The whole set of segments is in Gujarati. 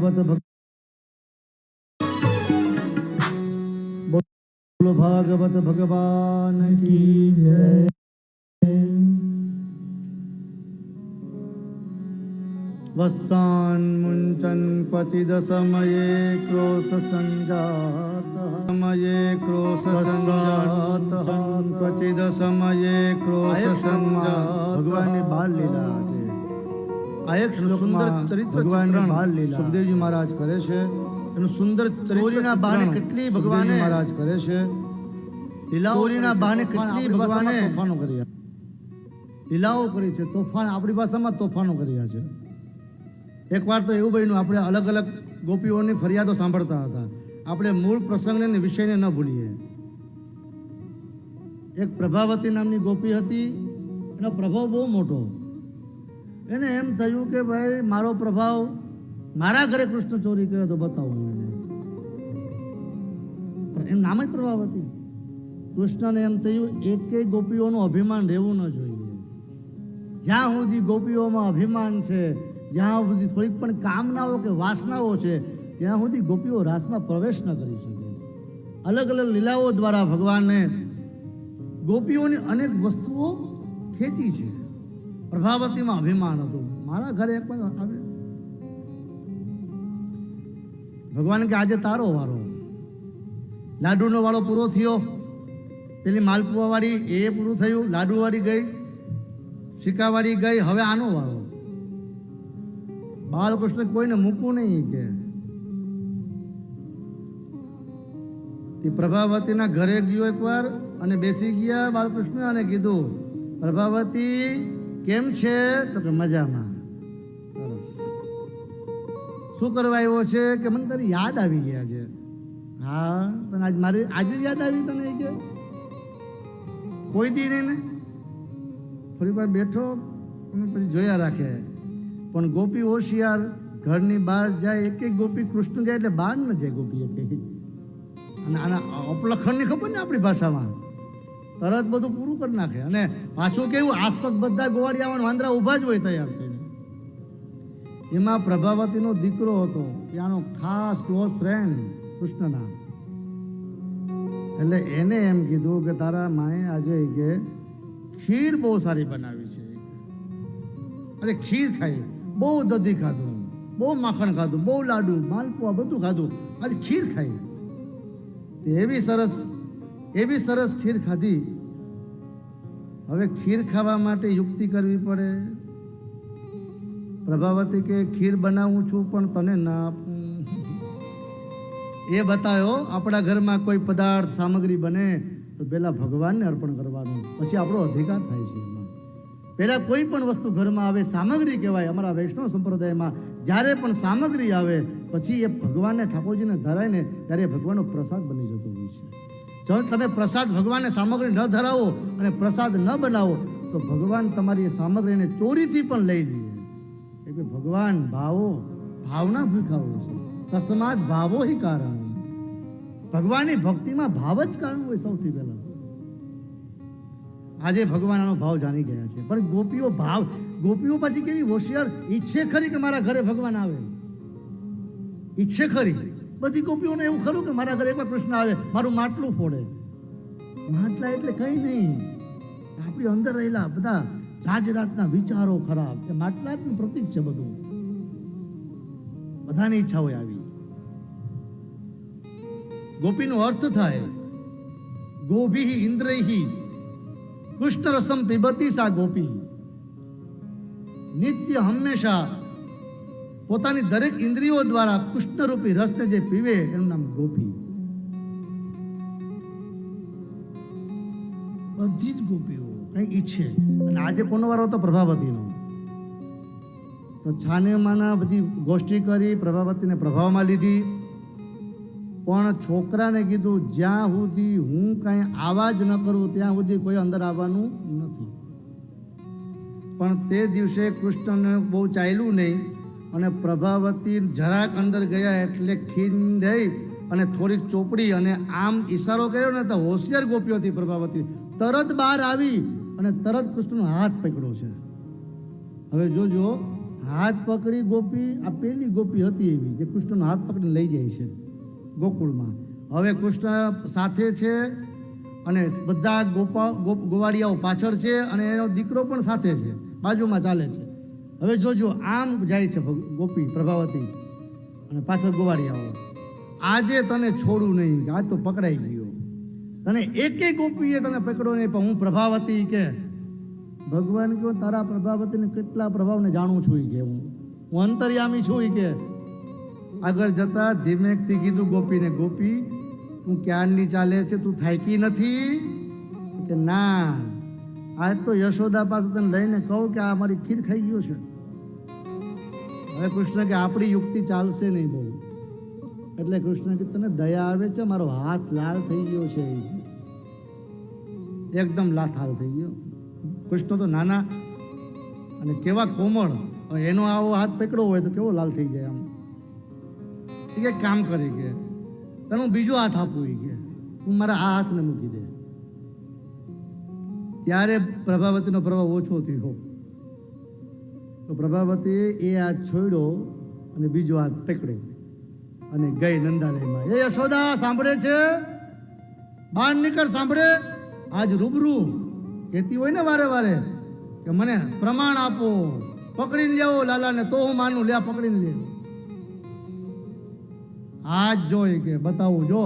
ભાગવત ભગ બોલો ભાગવત ભગવાન કી જય વસાન મુંચન ક્વચિદ સમયે ક્રોશ સંજાત સમયે ક્રોશ સંજાત ક્વચિદ આ એક સુંદર ચરિત્ર ભગવાન સુખદેવજી મહારાજ કરે છે. એનું સુંદર ચોરીના બાણે કેટલી ભગવાને મહારાજ કરે છે. ચોરીના બાણે કેટલી ભગવાને તોફાનો કર્યા લીલાઓ કરી છે તોફાન આપણી ભાષામાં તોફાનો કર્યા છે. એકવાર તો એવું બન્યું આપણે અલગ અલગ ગોપીઓની ફરિયાદો સાંભળતા હતા. આપણે મૂળ પ્રસંગને વિષયને ન ભૂલીએ. એક પ્રભાવતી નામની ગોપી હતી એનો પ્રભાવ બહુ મોટો. એને એમ થયું કે ભાઈ, મારો પ્રભાવ મારા ઘરે કૃષ્ણ ચોરી કર્યો તો બતાવું એને. એમ નામ જ પ્રભાવ હતી. કૃષ્ણને એમ થયું, એકેય ગોપીઓનું અભિમાન રહેવું ન જોઈએ. જ્યાં સુધી ગોપીઓમાં અભિમાન છે, જ્યાં સુધી થોડીક પણ કામનાઓ કે વાસનાઓ છે, ત્યાં સુધી ગોપીઓ રાસમાં પ્રવેશ ન કરી શકે. અલગ અલગ લીલાઓ દ્વારા ભગવાનને ગોપીઓની અનેક વસ્તુઓ ખેંચી છે. પ્રભાવતીમાં અભિમાન હતું. મારા ઘરે એક પણ આવે. ભગવાન કે આજે તારો વારો. લાડુનો વાળો પૂરો થયો. પેલી માલપુઆ વાળી એ પૂરું થયું. લાડુ વાળી ગઈ. શિકાવાળી ગઈ. હવે આનો વારો. બાલકૃષ્ણ કોઈને મૂકવું નહીં કે. પ્રભાવતીના ઘરે ગયો એકવાર અને બેસી ગયા બાલકૃષ્ણ અને કીધું, પ્રભાવતી કેમ છે? તો કે મજામાં. સરસ. શું કરવા આવ્યો છે? કે મને તારી યાદ આવી ગયા છે. હા, તને આજ મારી, આજે યાદ આવી તને કે? કોઈ દી નહીં ને? ફરી વાર બેઠો અને પછી જોયા રાખે. પણ ગોપી હોશિયાર, ઘરની બહાર જાય, એક એક ગોપી કૃષ્ણ જાય એટલે બહાર ન જાય ગોપી એક અને આના અપલખણની ખબર ને આપણી ભાષામાં? તરત બધું પૂરું કરી નાખે. અને પાછું કેવું, આસપાસ બધા ગોવાળિયામાં વાંદરા ઊભા જ હોય તૈયાર થઈને. એમાં પ્રભાવતીનો દીકરો હતો, ત્યાંનો ખાસ ક્લોઝ ફ્રેન્ડ કૃષ્ણના. એટલે એને એમ કીધું કે, તારા માએ આજે કે ખીર બહુ સારી બનાવી છે. અરે ખીર ખાઈ બહુ દધી ખાધું, બહુ માખણ ખાધું, બહુ લાડુ, માલપુઆ બધું ખાધું. આજે ખીર ખાઈ એવી સરસ એવી સરસ ખીર ખાધી. હવે ખીર ખાવા માટે યુક્તિ કરવી પડે. પ્રભાવતી કે ખીર બનાવું છું પણ તને ના એ બતાવ્યો આપણા ઘરમાં કોઈ પદાર્થ, સામગ્રી બને તો પહેલાં ભગવાનને અર્પણ કરવાનું. પછી આપણો અધિકાર થાય છે એમાં. પહેલા કોઈ પણ વસ્તુ ઘરમાં આવે, સામગ્રી કહેવાય અમારા વૈષ્ણવ સંપ્રદાયમાં. જ્યારે પણ સામગ્રી આવે, પછી એ ભગવાનને, ઠાકોરજીને ધરાઈને ત્યારે ભગવાનનો પ્રસાદ બની જતો હોય છે. જો તમે પ્રસાદ ભગવાનને સામગ્રી ન ધરાવો અને પ્રસાદ ન બનાવો, તો ભગવાન તમારી સામગ્રીને ચોરીથી પણ લઈ લે. એટલે ભગવાન, ભાવો, ભાવના ભૂખાવો છે. તસ્માત ભાવો હિ કારણ. ભગવાનની ભક્તિમાં ભાવ જ કારણ હોય સૌથી પહેલા. આજે ભગવાન આનો ભાવ જાણી ગયા છે. પણ ગોપીઓ ભાવ, ગોપીઓ પછી કેવી હોશિયાર? ઈચ્છે ખરી કે મારા ઘરે ભગવાન આવે? ઈચ્છે ખરી. બધી ગોપીઓને એવું ખરું કે મારા ઘરે એકવાર કૃષ્ણ આવે, મારું માટલું ફોડે. માટલા એટલે કઈ નહીં. આપણી અંદર રહેલા બધા જાજ વિચારો ખરાબ કે માટલા જ પ્રતીક છે બધું. બધાની ઈચ્છા હોય આવી. ગોપીનો અર્થ થાય, ગોભી ઇન્દ્રહી કૃષ્ણ રસમ પીબતી સા ગોપી. નિત્ય હંમેશા પોતાની દરેક ઇન્દ્રિયો દ્વારા કૃષ્ણરૂપી રસને જે પીવે, એનું નામ ગોપી. બધી જ ગોપીઓ કઈ ઈચ્છે. અને આજે કોનો વારો હતો? પ્રભાવતીનો. તો છાનેમાના બધી ગોષ્ઠી કરી, પ્રભાવતીને પ્રભાવમાં લીધી. પણ છોકરાને કીધું, જ્યાં સુધી હું કાંઈ આવા જ ન કરું, ત્યાં સુધી કોઈ અંદર આવવાનું નથી. પણ તે દિવસે કૃષ્ણને બહુ ચાલ્યું નહીં. અને પ્રભાવતી જરાક અંદર ગયા એટલે રહી અને થોડીક ચોપડી અને આમ ઈશારો કર્યો ને તો હોશિયાર ગોપીઓ હતી પ્રભાવતી. તરત બહાર આવી અને તરત કૃષ્ણનો હાથ પકડ્યો છે. હવે જોજો, હાથ પકડી ગોપી, આ પેલી ગોપી હતી એવી જે કૃષ્ણનો હાથ પકડીને લઈ જાય છે ગોકુળમાં. હવે કૃષ્ણ સાથે છે અને બધા ગોપા ગોપ ગોવાળિયાઓ પાછળ છે અને એનો દીકરો પણ સાથે છે. બાજુમાં ચાલે છે. હવે જોજો આમ જાય છે ગોપી પ્રભાવતી અને પાછળ ગોવાળિયાઓ આજે તને છોડું નહીં આજ તો પકડાઈ ગયો. તને એક ગોપીએ તને પકડો નહીં, પણ હું પ્રભાવતી કે, ભગવાન કહો, તારા પ્રભાવતીને કેટલા પ્રભાવને જાણું છું કે હું. હું અંતર્યામી છું કે. આગળ જતા ધીમેકથી કીધું ગોપીને, ગોપી, તું ક્યારની ચાલે છે? તું થાકી નથી? કે ના, આજ તો યશોદા પાસે તને લઈને કહું કે આ મારી ખીર ખાઈ ગયો છે. હવે કૃષ્ણ કે આપણી યુક્તિ ચાલશે નહીં બહુ. એટલે કૃષ્ણ કે તને દયા આવે છે, મારો હાથ લાલ થઈ ગયો છે. એકદમ લાથાલ થઈ ગયો. કૃષ્ણ તો નાના અને કેવા કોમળ. એનો આવો હાથ પકડો હોય તો કેવો લાલ થઈ જાય આમ. એ કામ કરી કે, તને હું બીજો હાથ આપું એ કે, તું મારા આ હાથને મૂકી દે. ત્યારે પ્રભાવતીનો પ્રભાવ ઓછો થયો. તો પ્રભાવતી એ હાથ છોડ્યો અને બીજો હાથ પકડ્યો અને ગઈ નંદાલયમાં. એ યશોદા, સાંભળે છે? બહાર નીકળ, સાંભળે? આજ રૂબરૂ કહેતી હોય ને વારે વારે કે મને પ્રમાણ આપો, પકડીને લેવો લાલાને તો હું માનું લે પકડીને લે. આજ જોઈ કે બતાવું, જો,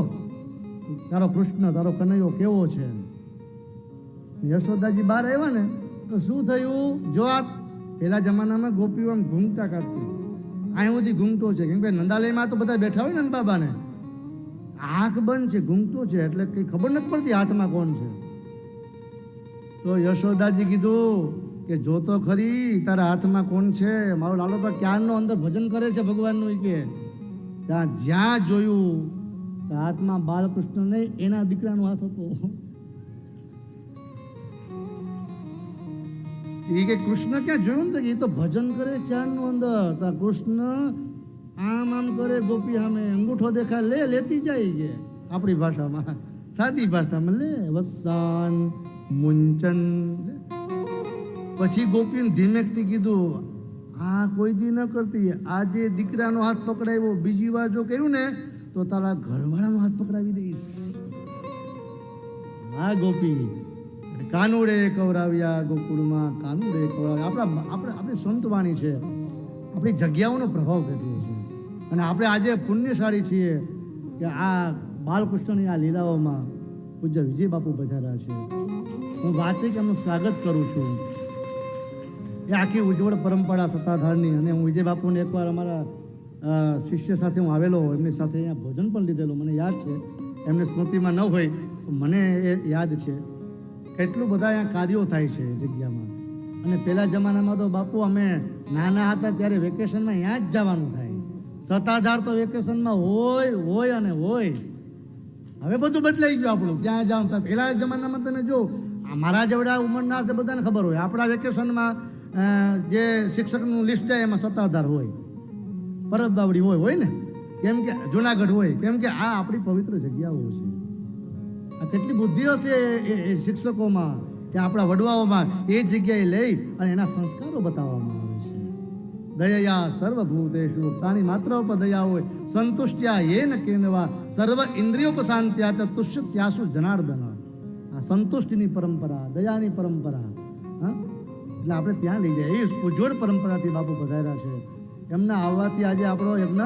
તારો કૃષ્ણ, તારો કનૈયો કેવો છે? યશોદાજી બહાર આવ્યા ને, તો શું થયું? જો આ પેલા જમાનામાં ગોપીઓ આમ ઘૂમતા કાઢતી અહીં સુધી ઘૂમતો છે. કેમ કે નંદાલયમાં તો બધા બેઠા હોય ને બાબાને આંખ બંધ છે ઘૂમતો છે, એટલે કઈ ખબર નથી પડતી હાથમાં કોણ છે. તો યશોદાજી કીધું કે જો તો ખરી, તારા હાથમાં કોણ છે? મારો લાલો તો ક્યારનો અંદર ભજન કરે છે ભગવાનનું કે? ત્યાં જ્યાં જોયું હાથમાં બાલકૃષ્ણ નહીં એના દીકરાનો હાથ હતો. એ કે કૃષ્ણ ક્યાં જોયું તો એ તો ભજન કરે ક્યારનું અંદર? કૃષ્ણ આમ આમ કરે ગોપી સામે, અંગૂઠો દેખાય, લે, લેતી જાય કે આપણી ભાષામાં. સાદી ભાષામાં, લે વસાન મુંચન પછી ગોપીને ધીમેકથી કીધું, આ કોઈ દી ન કરતી. આજે દીકરાનો હાથ પકડાવ્યો બીજી વાર જો કર્યું ને, તો તારા ઘરવાળાનો હાથ પકડાવી દઈશ. હા ગોપી. કાનુડે કવરાવ્યા, ગોકુળમાં કાનુડે કવરાવ્યા. આપણા આપણે, આપણી સંતવાણી છે. આપણી જગ્યાઓનો પ્રભાવ કેટલો છે અને આપણે આજે પુણ્યશાળી છીએ કે આ બાલકૃષ્ણની આ લીલાઓમાં પૂજ્ય વિજય બાપુ પધાર્યા છે. હું વાચિક એમનું સ્વાગત કરું છું. એ આખી ઉજ્જવળ પરંપરા સત્તાધારની અને હું વિજય બાપુને એકવાર અમારા શિષ્ય સાથે હું આવેલો એમની સાથે અહીંયા ભોજન પણ લીધેલું. મને યાદ છે. એમને સ્મૃતિમાં ન હોય મને એ યાદ છે. કેટલું બધા અહીંયા કાર્યો થાય છે જગ્યામાં. અને પહેલા જમાનામાં તો બાપુ અમે નાના હતા ત્યારે વેકેશનમાં અહીંયા જ જવાનું થાય. સત્તાધાર તો વેકેશનમાં હોય હોય અને હોય. હવે બધું બદલાઈ ગયું આપણું. ત્યાં જાવ તો પહેલા જમાનામાં તમે જો મારા જેવડા ઉંમરના હશે બધાને ખબર હોય. આપણા વેકેશનમાં જે શિક્ષકનું લિસ્ટ છે એમાં સત્તાધાર હોય. પરત બાવડી હોય હોય ને? કેમ કે જુનાગઢ હોય. કેમ કે આ આપણી પવિત્ર જગ્યાઓ છે. આ કેટલી બુદ્ધિ હશે એ- શિક્ષકોમાં કે આપણા વડવાઓમાં એ જગ્યાએ લઈ અને એના સંસ્કારો બતાવવામાં આવે છે. દયા સર્વભૂતેશુ પ્રાણી માત્ર ઉપર દયા હોય, સંતુષ્ટ્યા એ ન કેનવા, સર્વ ઇન્દ્રિયોપશાંત્યા તુષ્ય તુષ્યત્યાસુ જનાર્દન. આ સંતુષ્ટિની પરંપરા, દયાની પરંપરા, હા? એટલે આપણે ત્યાં લઈ જાય એ ઉજ્જવળ પરંપરાથી બાપુ પધાર્યા છે. એમના આવવાથી આજે આપણો યજ્ઞ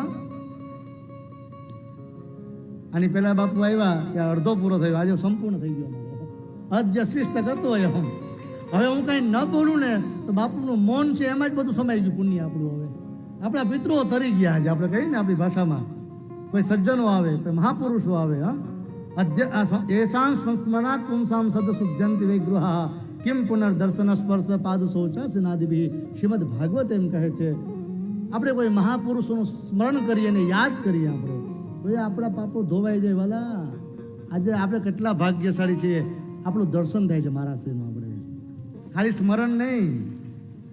આની પેલા બાપુ આવ્યા ત્યાં અડધો પૂરો થયો, આજે સંપૂર્ણ થઈ ગયો મારો અધ્યસ્વિષ્ટ કરતો હોય એમ હવે હું કાંઈ ન બોલું ને, તો બાપુનું મૌન છે એમાં જ બધું સમાઈ ગયું પુણ્ય આપણું હવે. આપણા પિતૃઓ તરી ગયા આજે આપણે કહીએ ને આપણી ભાષામાં. કોઈ સજ્જનો આવે તો મહાપુરુષો આવે, હા. અધ્ય એસાં સંસ્મરણાત પુંસામ સદ શુદ્ધંતિ વિગ્રહા કિમ પુનર્દર્શન સ્પર્શ પાદ શૌચા સિનાદિભી શ્રીમદ ભાગવત એમ કહે છે. આપણે કોઈ મહાપુરુષોનું સ્મરણ કરીએ ને યાદ કરીએ આપણે. એ આપણા પાપો ધોવાઈ જાય વાલા. આજે આપણે કેટલા ભાગ્યશાળી છીએ. આપણું દર્શન થાય છે મહારાષ્ટ્રીનું આપણે. ખાલી સ્મરણ નહીં.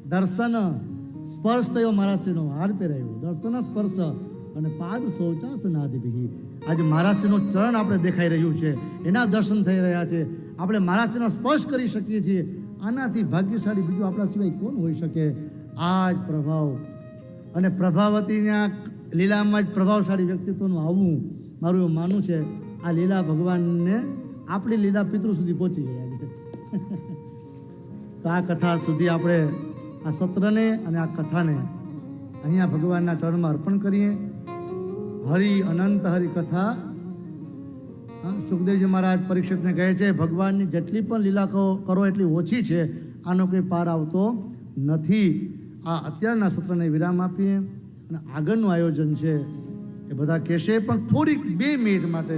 દર્શન, સ્પર્શ થયો મહારાષ્ટ્રીનો હાર પહેરાયો. દર્શન, સ્પર્શ અને પાદ શૌચાસનાદિભી આજે મહારાષ્ટ્રીનું ચરણ આપણે દેખાઈ રહ્યું છે. એના દર્શન થઈ રહ્યા છે. આપણે મહારાષ્ટ્રીનો સ્પર્શ કરી શકીએ છીએ. આનાથી ભાગ્યશાળી બીજું આપણા સિવાય કોણ હોઈ શકે? આ જ પ્રભાવ. અને પ્રભાવતીના લીલામાં જ પ્રભાવશાળી વ્યક્તિત્વનું આવવું મારું એવું માનવું છે. આ લીલા ભગવાનને આપણી લીલા પિતૃ સુધી પહોંચી ગયા છે તો આ કથા સુધી આપણે આ સત્રને અને આ કથાને અહીંયા ભગવાનના ચરણમાં અર્પણ કરીએ. હરિ અનંત હરિ કથા. સુખદેવજી મહારાજ પરીક્ષિતને કહે છે, ભગવાનની જેટલી પણ લીલા કરો એટલી ઓછી છે. આનો કોઈ પાર આવતો નથી. આ અત્યારના સત્રને વિરામ આપીએ. અને આગળનું આયોજન છે એ બધા કહેશે પણ થોડીક બે મિનિટ માટે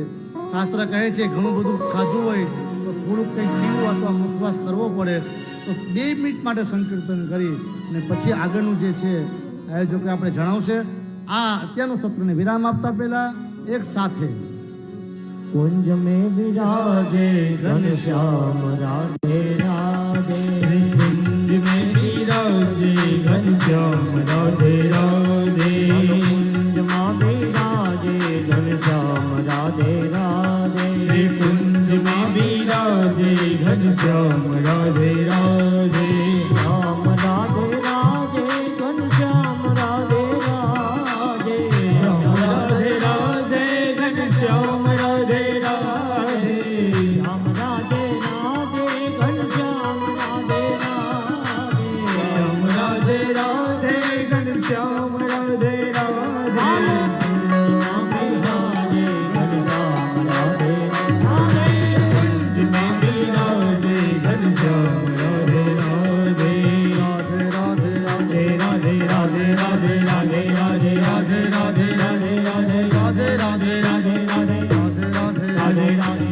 શાસ્ત્ર કહે છે ઘણું બધું ખાધું હોય તો થોડુંક કંઈક પીવું અથવા મુખવાસ કરવો પડે. તો બે મિનિટ માટે સંકીર્તન કરી અને પછી આગળનું જે છે આયોજકે આપણે જણાવશે. આ અત્યારનું સત્રને વિરામ આપતા પહેલા એક સાથે. કુંજ મે બિરાજે ઘનશ્યામ રાધે રાધે. કુંજ મે બિરાજે ઘનશ્યામ રાધે Hare Rama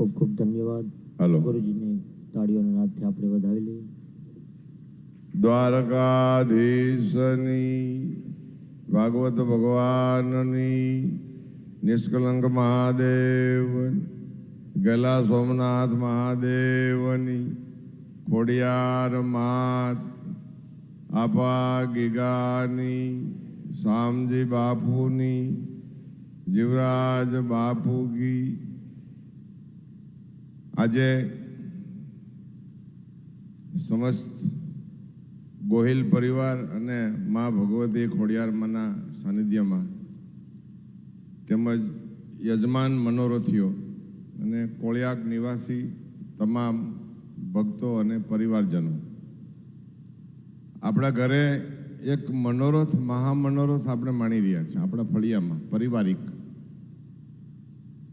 ખૂબ ખૂબ ધન્યવાદ. હલો. ગુરુજીને તાળીઓના નાદથી આપણે વધાવી લઈએ. દ્વારકાધીશની ભાગવત ભગવાનની નિષ્કલંક મહાદેવ ગલા સોમનાથ મહાદેવની ખોડિયાર માત આપા ગીગાની શામજી બાપુની જીવરાજ બાપુગી આજે સમસ્ત ગોહિલ પરિવાર અને મા ભગવતી ખોડિયારમાંના સાનિધ્યમાં તેમજ યજમાન મનોરથીઓ અને કોળિયાક નિવાસી તમામ ભક્તો અને પરિવારજનો. આપણા ઘરે એક મનોરથ, મહામનોરથ આપણે માણી રહ્યા છીએ આપણા ફળિયામાં, પારિવારિક,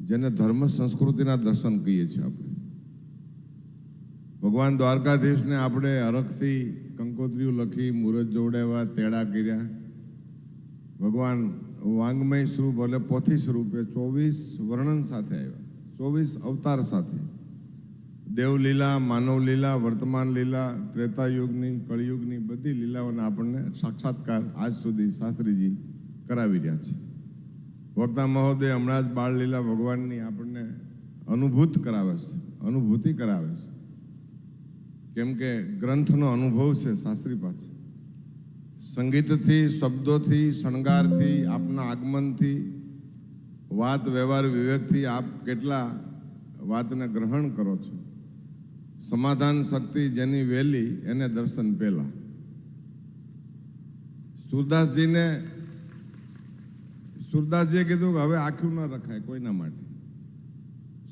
જેને ધર્મ સંસ્કૃતિના દર્શન કહીએ છીએ આપણે. ભગવાન દ્વારકાધીશને આપણે હરખથી કંકોત્રીઓ લખી મુરત જોડાવ્યા તેડા કર્યા. ભગવાન વાંગમય સ્વરૂપ એટલે પોથી સ્વરૂપે ચોવીસ વર્ણન સાથે આવ્યા, ચોવીસ અવતાર સાથે. દેવલીલા, માનવલીલા, વર્તમાન લીલા, ત્રેતાયુગની, કળિયુગની બધી લીલાઓને આપણને સાક્ષાત્કાર આજ સુધી શાસ્ત્રીજી કરાવી રહ્યા છે. વક્તા મહોદય હમણાં જ બાળલીલા ભગવાનની આપણને અનુભૂત કરાવે છે, અનુભૂતિ કરાવે છે. કેમ કે ગ્રંથનો અનુભવ છે શાસ્ત્રી પાસે. સંગીતથી, શબ્દોથી, શણગારથી, આપના આગમનથી, વાત, વ્યવહાર, વિવેકથી આપ કેટલા વાતને ગ્રહણ કરો છો. સમાધાન શક્તિ જેની વેલી એને દર્શન પહેલા. સુરદાસજીને, સુરદાસજીએ કીધું કે હવે આખું ન રખાય કોઈના માટે.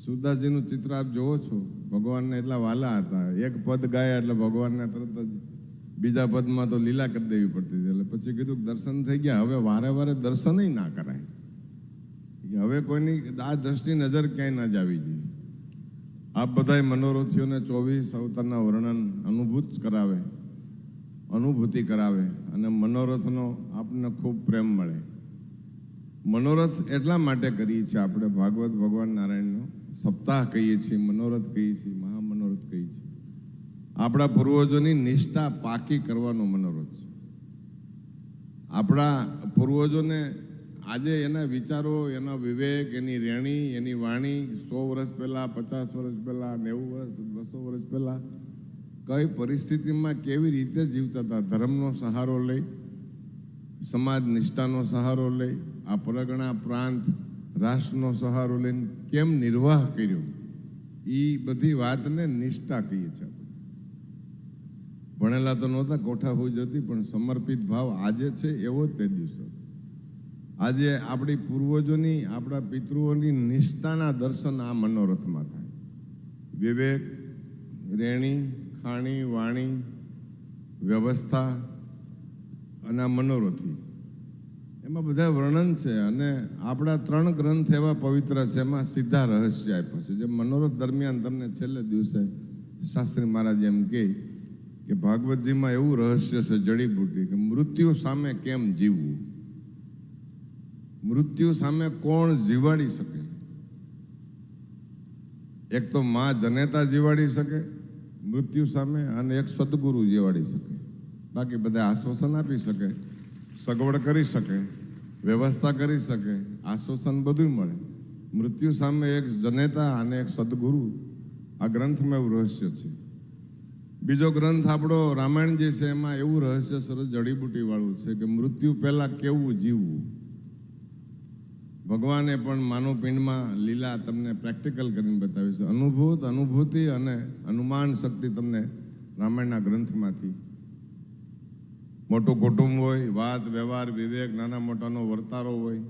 સુરદાસજીનું ચિત્ર આપ જોવો છો? ભગવાનને એટલા વાલા હતા. એક પદ ગાયા એટલે ભગવાનને તરત જ બીજા પદમાં તો લીલા કરી દેવી પડતી હતી. એટલે પછી કીધું દર્શન થઈ ગયા. હવે વારે વારે દર્શનય ના કરાય. હવે કોઈની આ દ્રષ્ટિ નજર ક્યાંય ના જાવી જોઈએ આપ બધાય મનોરથીઓને ચોવીસ અવતારના વર્ણન અનુભૂત કરાવે, અનુભૂતિ કરાવે અને મનોરથનો આપણને ખૂબ પ્રેમ મળે. મનોરથ એટલા માટે કરીએ છીએ આપણે ભાગવત ભગવાન નારાયણનો. સપ્તાહ કહીએ છીએ, મનોરથ કહીએ છીએ, મહામનોરથ કહીએ છીએ. આપણા પૂર્વજોની નિષ્ઠા પાકી કરવાનો મનોરથ છે. આપણા પૂર્વજોને આજે એના વિચારો, એના વિવેક, એની રેણી, એની વાણી, સો વર્ષ પહેલાં, પચાસ વર્ષ પહેલાં, નેવું વર્ષ, બસો વર્ષ પહેલાં, કઈ પરિસ્થિતિમાં કેવી રીતે જીવતા હતા? ધર્મનો સહારો લઈ, સમાજ નિષ્ઠાનો સહારો લઈ, આ પરગણા પ્રાંત રાષ્ટ્રનો સહારો લઈને કેમ નિર્વાહ કર્યો? એ બધી વાતને નિષ્ઠા કહીએ છીએ. ભણેલા તો નહોતા કોઠા હોઈ જતી પણ સમર્પિત ભાવ આજે છે એવો જ તે દિવસો. આજે આપણી પૂર્વજોની, આપણા પિતૃઓની નિષ્ઠાના દર્શન આ મનોરથમાં થાય. વિવેક, રેણી, ખાણી, વાણી, વ્યવસ્થા અને મનોરથી. એમાં બધા વર્ણન છે અને આપણા ત્રણ ગ્રંથ એવા પવિત્ર છે, એમાં સીધા રહસ્ય આપ્યા છે. જે મનોરથ દરમિયાન તમને છેલ્લે દિવસે શાસ્ત્રી મહારાજ એમ કહે કે ભાગવતજીમાં એવું રહસ્ય છે જડીબુટી કે મૃત્યુ સામે કેમ જીવવું? મૃત્યુ સામે કોણ જીવાડી શકે? એક તો મા જનેતા જીવાડી શકે મૃત્યુ સામે અને એક સદગુરુ જીવાડી શકે. બાકી બધા આશ્વાસન આપી શકે. સગવડ કરી શકે, વ્યવસ્થા કરી શકે, આશ્વાસન બધું મળે. મૃત્યુ સામે એક જનેતા અને એક સદગુરુ આ ગ્રંથમાં એવું રહસ્ય છે. બીજો ગ્રંથ આપણો રામાયણ જે છે એમાં એવું રહસ્ય સરસ જડીબુટીવાળું છે કે મૃત્યુ પહેલાં કેવું જીવવું? ભગવાને પણ માનવ પિંડમાં લીલા તમને પ્રેક્ટિકલ કરીને બતાવી છે. અનુભૂત, અનુભૂતિ અને અનુમાન શક્તિ તમને રામાયણના ગ્રંથમાંથી મોટું કુટુંબ હોય, વાત, વ્યવહાર, વિવેક, નાના મોટાનો વર્તારો હોય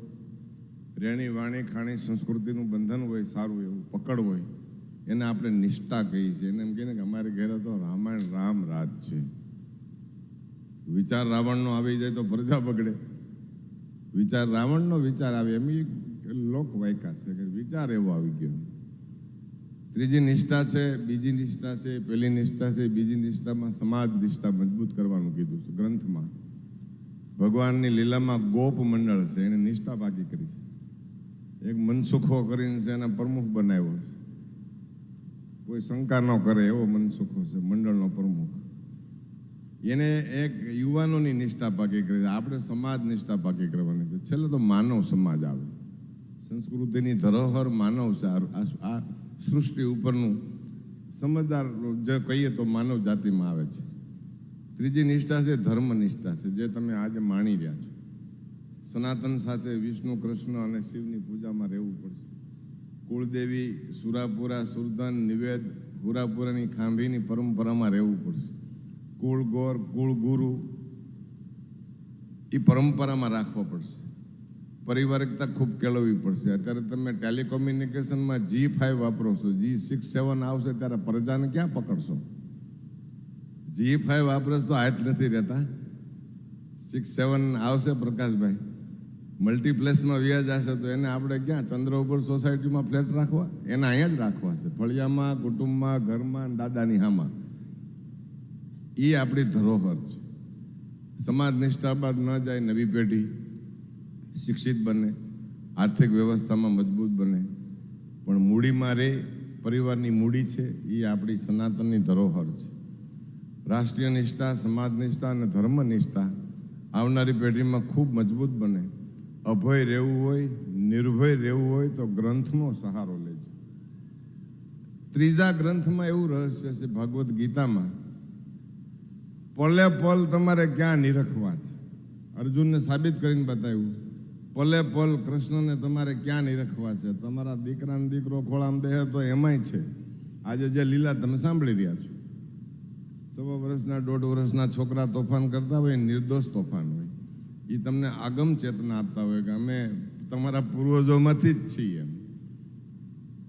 રેણી વાણી, ખાણી, સંસ્કૃતિનું બંધન હોય, સારું એવું પકડ હોય, એને આપણે નિષ્ઠા કહીએ છીએ. એને એમ કહીએ કે અમારે ઘેરે તો રામાયણ રામ રાજ છે. વિચાર રાવણનો આવી જાય તો પ્રજા બગડે. વિચાર રાવણનો વિચાર આવે, એમ લોક વાયકા છે કે વિચાર એવો આવી ગયો. ત્રીજી નિષ્ઠા છે, બીજી નિષ્ઠા છે, પહેલી નિષ્ઠા છે, બીજી નિષ્ઠામાં સમાજ નિષ્ઠા મજબૂત કરવાનું કીધું છે ગ્રંથમાં. ભગવાનની લીલામાં ગોપ મંડળ છે, એને નિષ્ઠા પાકી કરી છે. એક મનસુખો કરીને છે, એના પ્રમુખ બનાવ્યો છે. કોઈ શંકા ન કરે એવો મનસુખો છે, મંડળનો પ્રમુખ. એને એક યુવાનોની નિષ્ઠા પાકી કરી છે, આપણે સમાજ નિષ્ઠા પાકી કરવાની છે. છેલ્લે તો માનવ સમાજ આવે. સંસ્કૃતિની ધરોહર માનવ છે આ સૃષ્ટિ ઉપરનું સમજદાર જે કહીએ તો માનવ જાતિમાં આવે છે. ત્રીજી નિષ્ઠા છે, ધર્મ નિષ્ઠા છે, જે તમે આજે માણી રહ્યા છો. સનાતન સાથે વિષ્ણુ, કૃષ્ણ અને શિવની પૂજામાં રહેવું પડશે. કુળદેવી, સુરાપુરા, સુરધન, નિવેદ, હુરાપુરાની ખાંભીની પરંપરામાં રહેવું પડશે. કુળ ગોર કુળ ગુરુ એ પરંપરામાં રાખવો પડશે. પારિવારિકતા ખૂબ કેળવવી પડશે. અત્યારે તમે ટેલિકોમ્યુનિકેશનમાં જી ફાઈવ વાપરો છો જી સિક્સ સેવન આવશે ત્યારે પ્રજાને ક્યાં પકડશો? જી ફાઈવ વાપરશ તો હાથ નથી રહેતા. સિક્સ સેવન આવશે પ્રકાશભાઈ. મલ્ટીપ્લેસમાં વ્યાજ હશે તો એને આપણે ક્યાં ચંદ્ર ઉપર સોસાયટીમાં ફ્લેટ રાખવા? એને અહીંયા જ રાખવા છે. ફળિયામાં, કુટુંબમાં, ઘરમાં, દાદાની હામાં. એ આપણી ધરોહર છે. સમાજ નિષ્ઠા બાદ ન જાય નવી પેઢી. શિક્ષિત બને, આર્થિક વ્યવસ્થામાં મજબૂત બને. પણ મૂડીમાં રે, પરિવારની મૂડી છે એ આપણી સનાતનની ધરોહર છે. રાષ્ટ્રીય નિષ્ઠા, સમાજ નિષ્ઠા અને ધર્મ નિષ્ઠા આવનારી પેઢીમાં ખૂબ મજબૂત બને. અભય રહેવું હોય, નિર્ભય રહેવું હોય તો ગ્રંથનો સહારો લેજો. ત્રીજા ગ્રંથમાં એવું રહસ્ય છે ભાગવત ગીતામાં, પલે પલ તમારે ક્યાં નિરખવા છે? અર્જુનને સાબિત કરીને બતાવ્યું પલે પલ કૃષ્ણને તમારે ક્યાં નિરખવા છે? તમારા દીકરાને દીકરો ખોળામ દેહ તો એમાંય છે. આજે જે લીલા તમે સાંભળી રહ્યા છો. સવા વર્ષના, દોઢ વર્ષના છોકરા તોફાન કરતા હોય, નિર્દોષ તોફાન હોય. એ તમને આગમ ચેતના આપતા હોય કે અમે તમારા પૂર્વજોમાંથી જ છીએ.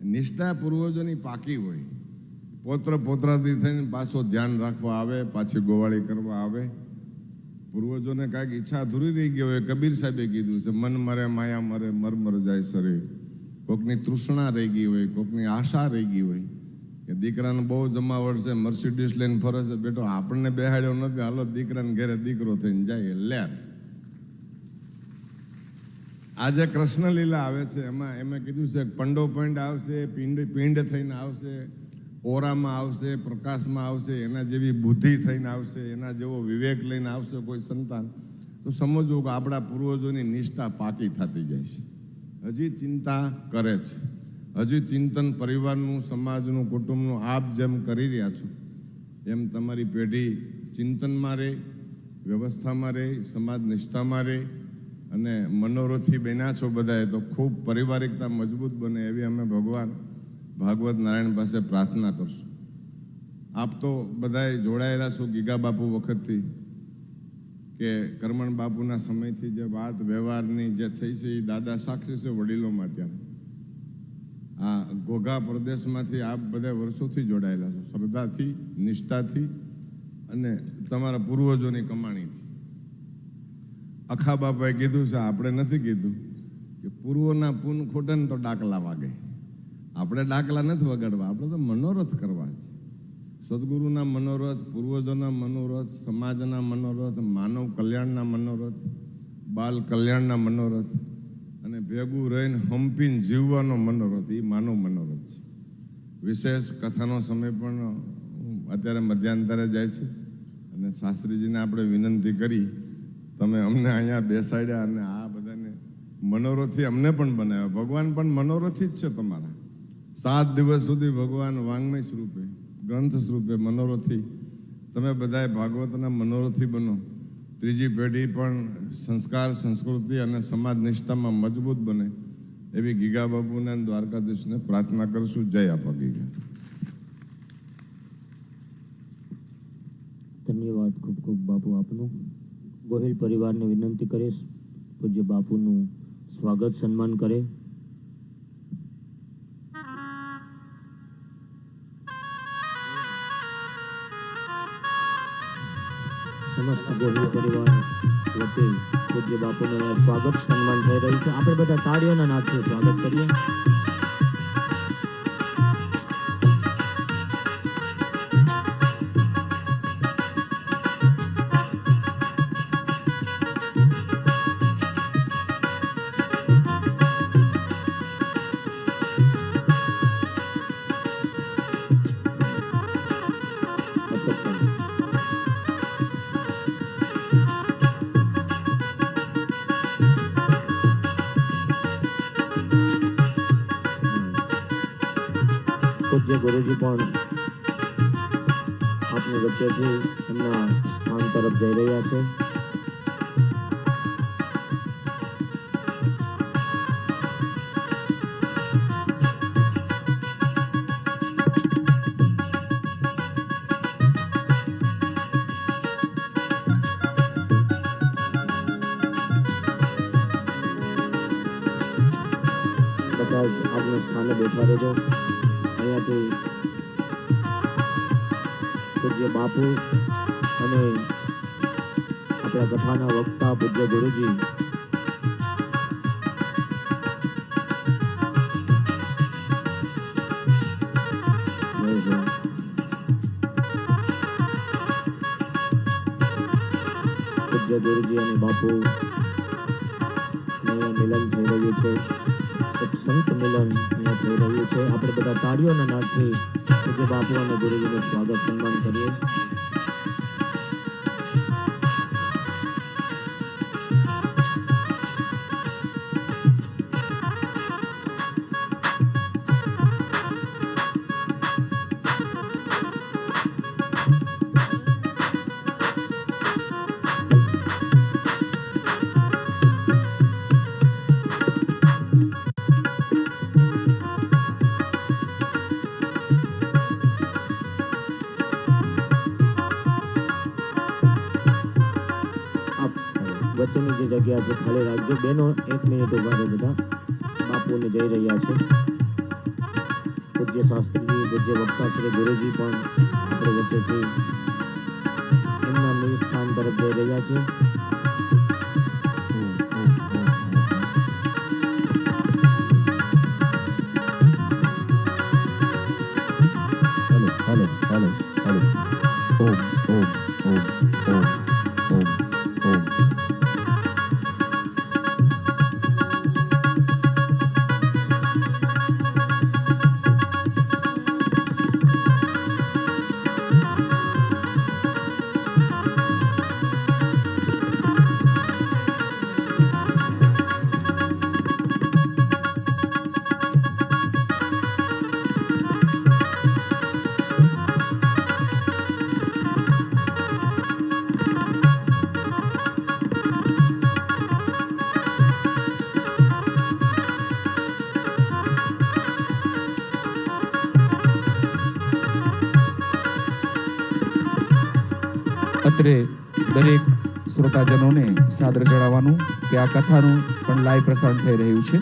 નિષ્ઠા પૂર્વજોની પાકી હોય. પોત્ર પોત્રાથી થઈને પાછો ધ્યાન રાખવા આવે, પાછી ગોવાળી કરવા આવે. પૂર્વજોને કાંઈક ઈચ્છા અધૂરી રહી ગઈ હોય, કબીર સાહેબે કીધું છે, મન મરે, માયા મરે મર જાય સરે. કોકની તૃષ્ણા રહી ગઈ હોય, કોકની આશા રહી ગઈ હોય કે દીકરાને બહુ જમાવડ છે મર્સિડીસ લઈને ફરે છે. બેટો, આપણને બેહાડ્યો નથી. હાલો, દીકરાને ઘરે દીકરો થઈને જાય, લે. આજે કૃષ્ણ લીલા આવે છે, એમાં એમાં કીધું છે, પંડો પંડ આવશે, પિંડ પિંડ થઈને આવશે. ઓરામાં આવશે, પ્રકાશમાં આવશે, એના જેવી બુદ્ધિ થઈને આવશે, એના જેવો વિવેક લઈને આવશે કોઈ સંતાન, તો સમજવું કે આપણા પૂર્વજોની નિષ્ઠા પાકી થતી જાય છે. હજી ચિંતા કરે છે. હજી ચિંતન પરિવારનું, સમાજનું, કુટુંબનું આપ જેમ કરી રહ્યા છો, એમ તમારી પેઢી ચિંતનમાં રહે, વ્યવસ્થામાં રહે, સમાજ નિષ્ઠામાં રહે અને મનોરથી બન્યા છો બધાએ, તો ખૂબ પારિવારિકતા મજબૂત બને એવી અમે ભગવાન ભાગવત નારાયણ પાસે પ્રાર્થના કરશું. આપ તો બધાએ જોડાયેલા છો ગીગા બાપુ વખતથી કે કરમણ બાપુના સમયથી જે વાત, વ્યવહારની જે થઈ છે એ દાદા સાક્ષી છે વડીલોમાં ત્યારે આ ઘોઘા પ્રદેશમાંથી આપ બધા વર્ષોથી જોડાયેલા છો. શ્રદ્ધાથી, નિષ્ઠાથી અને તમારા પૂર્વજોની કમાણીથી. અખા બાપાએ કીધું છે, આપણે નથી કીધું કે પૂર્વના પૂન ખોટે તો ડાકલા વાગે. આપણે ડાકલા નથી વગાડવા, આપણે તો મનોરથ કરવા છે. સદગુરુના મનોરથ, પૂર્વજોના મનોરથ, સમાજના મનોરથ, માનવ કલ્યાણના મનોરથ, બાલ કલ્યાણના મનોરથ અને ભેગું રહીને હંપીને જીવવાનો મનોરથ, એ માનવ મનોરથ છે. વિશેષ કથાનો સમય પણ અત્યારે મધ્યાંતરે જાય છે અને શાસ્ત્રીજીને આપણે વિનંતી કરી, તમે અમને અહીંયા બેસાડ્યા અને આ બધાને મનોરથી અમને પણ બનાવ્યા. ભગવાન પણ મનોરથી જ છે તમારા. સાત દિવસ સુધી ભગવાન વાંગમય સ્વરૂપે, ગ્રંથ સ્વરૂપે મનોરથી, તમે બધાએ ભાગવતના મનોરથી બનો. ત્રીજી પેઢી પણ સંસ્કાર, સંસ્કૃતિ અને સમાજ નિષ્ઠામાં મજબૂત બને. એવી ગીગા બાબુને દ્વારકાધીશને પ્રાર્થના કરશું. જય આપા ગીગા. ધન્યવાદ ખૂબ ખૂબ બાપુ આપનું. ગોહિલ પરિવારને વિનંતી કરીશ. પૂજ્ય બાપુનું સ્વાગત સન્માન કરે. સમસ્ત ગોહિલ પરિવાર વતી પૂજ્ય બાપુનું સ્વાગત સન્માન થઈ રહ્યું છે. આપણે બધા તાળીઓના નાથે સ્વાગત કરીએ. ગુરુજી પણ આપની વચ્ચેથી એમના સ્થાન તરફ જઈ રહ્યા છે. બધા જ આપના સ્થાને બેઠા રહેજો. અહીંયાથી પૂજ્ય બાપુ અને આપણા કથાના વક્તા પૂજ્ય ગુરુજી જય જય. પૂજ્ય ગુરુજી અને બાપુ મિલન થઈ રહ્યું છે સંત મિલન અહીંયા થઈ રહ્યું છે. આપણે બધા તાળીઓના નાદથી પૂજ્ય બાપુ અને ગુરુજીનું સ્વાગત સન્માન કરીએ. વચ્ચેની જે જગ્યા છે, ખાલી રાખજો બેનો એક મિનિટ ઊભા રહે બધા. બાપુને જઈ રહ્યા છે. પૂજ્ય શાસ્ત્રીજી, પૂજ્ય વક્તા શ્રી ગુરુજી પણ આપણે વચ્ચેથી એમના નિજ સ્થાન તરફ જઈ રહ્યા છે. દરેક શ્રોતાજનોને સાદર જણાવવાનું કે આ કથાનું પણ લાઈવ પ્રસારણ થઈ રહ્યું છે.